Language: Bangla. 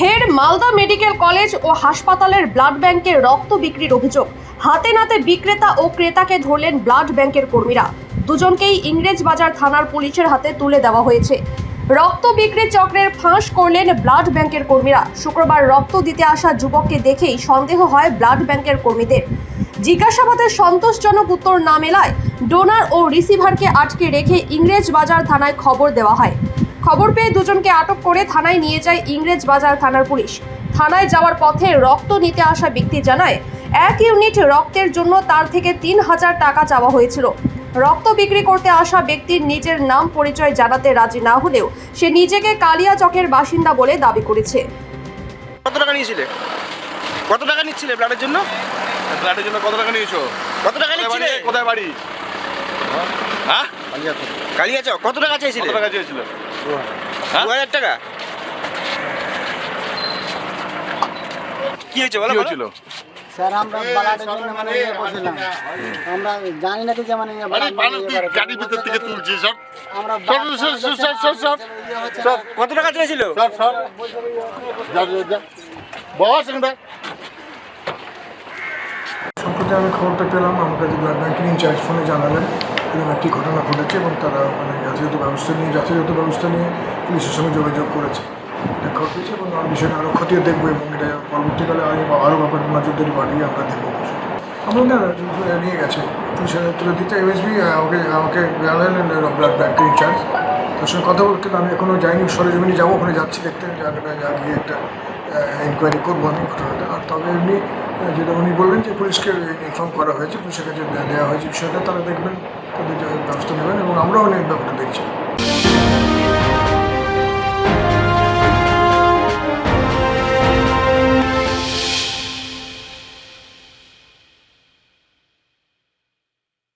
ফের মালদা মেডিকেল কলেজ ও হাসপাতালের ব্লাড ব্যাংকে রক্ত বিক্রির অভিযোগ। হাতে নাতে বিক্রেতা ও ক্রেতাকে ধরলেন ব্লাড ব্যাংকের কর্মীরা। দুজনকেই ইংরেজ বাজার থানার পুলিশের হাতে তুলে দেওয়া হয়েছে। রক্ত বিক্রি চক্রের ফাঁস করলেন ব্লাড ব্যাংকের কর্মীরা। শুক্রবার রক্ত দিতে আসা যুবককে দেখেই সন্দেহ হয় ব্লাড ব্যাংকের কর্মীদের। জিজ্ঞাসাবাদে সন্তোষজনক উত্তর না মেলায় ডোনার ও রিসিভারকে আটকে রেখে ইংরেজ বাজার থানায় খবর দেওয়া হয়। খবর পেয়ে দুজনকে আটক করে থানায় নিয়ে যায় ইংরেজ বাজার থানার পুলিশ। থানায় যাওয়ার পথে রক্ত নিতে আসা ব্যক্তি জানায় এক ইউনিট রক্তের জন্য তার থেকে তিন হাজার টাকা চাওয়া হয়েছিল। রক্ত বিক্রি করতে আসা ব্যক্তির নিজের নাম পরিচয় জানাতে রাজি না হলেও সে নিজেকে কালিয়া চকের বাসিন্দা বলে দাবি করেছে। কত টাকা নিয়েছিলে? কত টাকা নিচ্ছিলে ব্লাডের জন্য? ফ্ল্যাটের জন্য কত টাকা নিয়েছো? কত টাকা নিচ্ছিলে? কোথায় বাড়ি? হ্যাঁ? কালিয়াচক কত টাকা কত টাকা চেয়েছিল? দু হাজার টাকা? কি হয়েছে বলো কি হয়েছিল? স্যার আমরা বালাটের জন্য মানে ইয়ে করছিলাম আমরা জানি না কি যে মানে ইয়ে মানে তুই ইয়ে ভিতর থেকে তুলছিস সব আমরা সর কত টাকা চেয়েছিল যা, যা বস সম্প্রতি আমি খবরটা পেলাম আমার কাছে ব্লাড ব্যাংকের ইনচার্জ ফোনে জানালেন। এরকম একটি ঘটনা ঘটেছে এবং তারা মানে যথাযথ ব্যবস্থা নিয়ে যথাযথ ব্যবস্থা নিয়ে পুলিশের সঙ্গে যোগাযোগ করেছে। এটা পেয়েছে এবং আমার বিষয়টা আরও খতিয়ে দেখব এবং এটা পরবর্তীকালে আরও ব্যাপার নজরদারি বাড়িয়ে আমরা দেখব না নিয়ে গেছে। পুলিশের তুলে দিতে এমএসবি আমাকে আমাকে জানালেন ব্লাড ব্যাংকের ইনচার্জ? তার সঙ্গে কথা বলতে, আমি এখনও যাইনি, সরেজমিনে যাব, ওখানে যাচ্ছি, দেখতে যা গিয়ে একটা ইনকোয়ারি করব আমি, ঘটনাটা। আর তবে এমনি যেটা উনি বললেন যে, পুলিশকে ইনফর্ম করা হয়েছে, পুলিশের কাছে দেওয়া হয়েছে বিষয়টা, তারা দেখবেন তাদের ব্যবস্থা নেবেন এবং আমরাও অনেক ব্যাপারটা দেখছি।